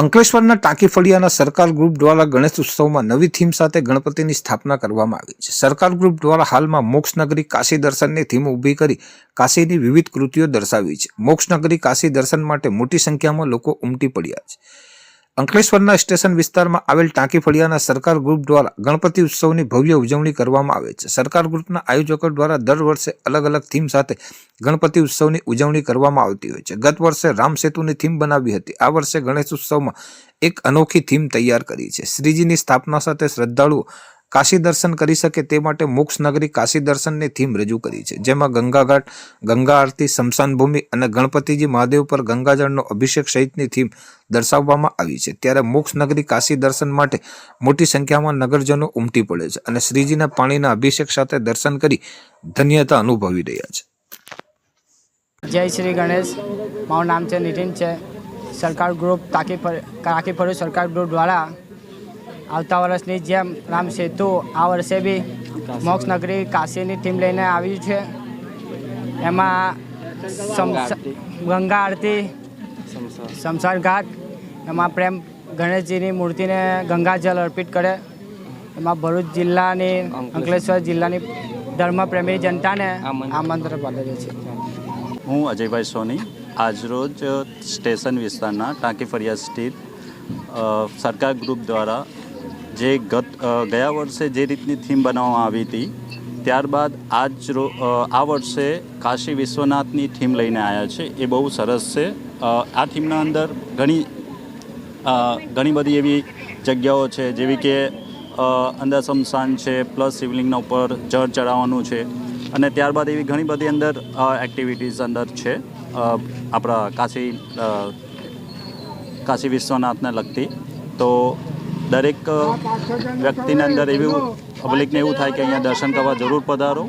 અંકલેશ્વરના ટાંકી ફળિયાના સરકાર ગ્રુપ દ્વારા ગણેશ ઉત્સવમાં નવી થીમ સાથે ગણપતિની સ્થાપના કરવામાં આવી છે. સરકાર ગ્રુપ દ્વારા હાલમાં મોક્ષનગરી કાશી દર્શનની થીમ ઊભી કરી કાશીની વિવિધ કૃતિઓ દર્શાવી છે. મોક્ષનગરી કાશી દર્શન માટે મોટી સંખ્યામાં લોકો ઉમટી પડ્યા છે. અંકલેશ્વરના સ્ટેશન વિસ્તારમાં આવેલ ટાંકી ફળિયાના સરકાર ગ્રુપ દ્વારા ગણપતિ ઉત્સવની ભવ્ય ઉજવણી કરવામાં આવે છે. સરકાર ગ્રુપના આયોજકો દ્વારા દર વર્ષે અલગ અલગ થીમ સાથે ગણપતિ ઉત્સવની ઉજવણી કરવામાં આવતી હોય છે. ગત વર્ષે રામ સેતુની થીમ બનાવી હતી. આ વર્ષે ગણેશ ઉત્સવમાં એક અનોખી થીમ તૈયાર કરી છે. શ્રીજીની સ્થાપના સાથે શ્રદ્ધાળુઓ કાશી દર્શન કરી શકે તે માટે મોક્ષ નગરી કાશી દર્શનની થીમ રજૂ કરી છે. જેમાં ગંગાઘાટ, ગંગા આરતી, સ્મશાન ભૂમિ અને ગણપતિજી મહાદેવ પર ગંગાજળનો અભિષેક સહિતની થીમ દર્શાવવામાં આવી છે. ત્યારે મોક્ષ નગરી કાશી દર્શન માટે મોટી સંખ્યામાં નગરજનો ઉમટી પડે છે અને શ્રીજીના પાણીના અભિષેક સાથે દર્શન કરી ધન્યતા અનુભવી રહ્યા છે. જય શ્રી ગણેશ. મારું નામ છે નીતિન છે. સરકાર ગ્રુપ તાકી પર ફરું સરકાર ગ્રુપ દ્વારા આવતા વર્ષની જેમ રામ સેતુ આ વર્ષે બી મોક્ષ નગરી કાશીની ટીમ લઈને આવ્યું છે. એમાં ગંગા આરતી શમશાન ઘાટ, એમાં પ્રેમ ગણેશજીની મૂર્તિને ગંગાજળ અર્પિત કરે. એમાં ભરૂચ જિલ્લાની, અંકલેશ્વર જિલ્લાની ધર્મપ્રેમી જનતાને આમંત્રણ પાઠવે છે હું અજયભાઈ સોની, આજરોજ સ્ટેશન વિસ્તારના ટાંકી ફરિયાદ સ્થિત સરકાર ગ્રુપ દ્વારા જે ગત ગયા વર્ષે જે રીતની થીમ બનાવવામાં આવી હતી, ત્યારબાદ આજ રો આ વર્ષે કાશી વિશ્વનાથની થીમ લઈને આવ્યા છે. એ બહુ સરસ છે. આ થીમના અંદર ઘણી ઘણી બધી એવી જગ્યાઓ છે, જેવી કે અંદર શમશાન છે, પ્લસ શિવલિંગના ઉપર જળ ચડાવવાનું છે. અને ત્યારબાદ એવી ઘણી બધી અંદર એક્ટિવિટીઝ અંદર છે આપણા કાશી કાશી વિશ્વનાથને લગતી. તો દરેક વ્યક્તિની અંદર એવું પબ્લિકને એવું થાય કે અહીંયા દર્શન કરવા જરૂર પધારો.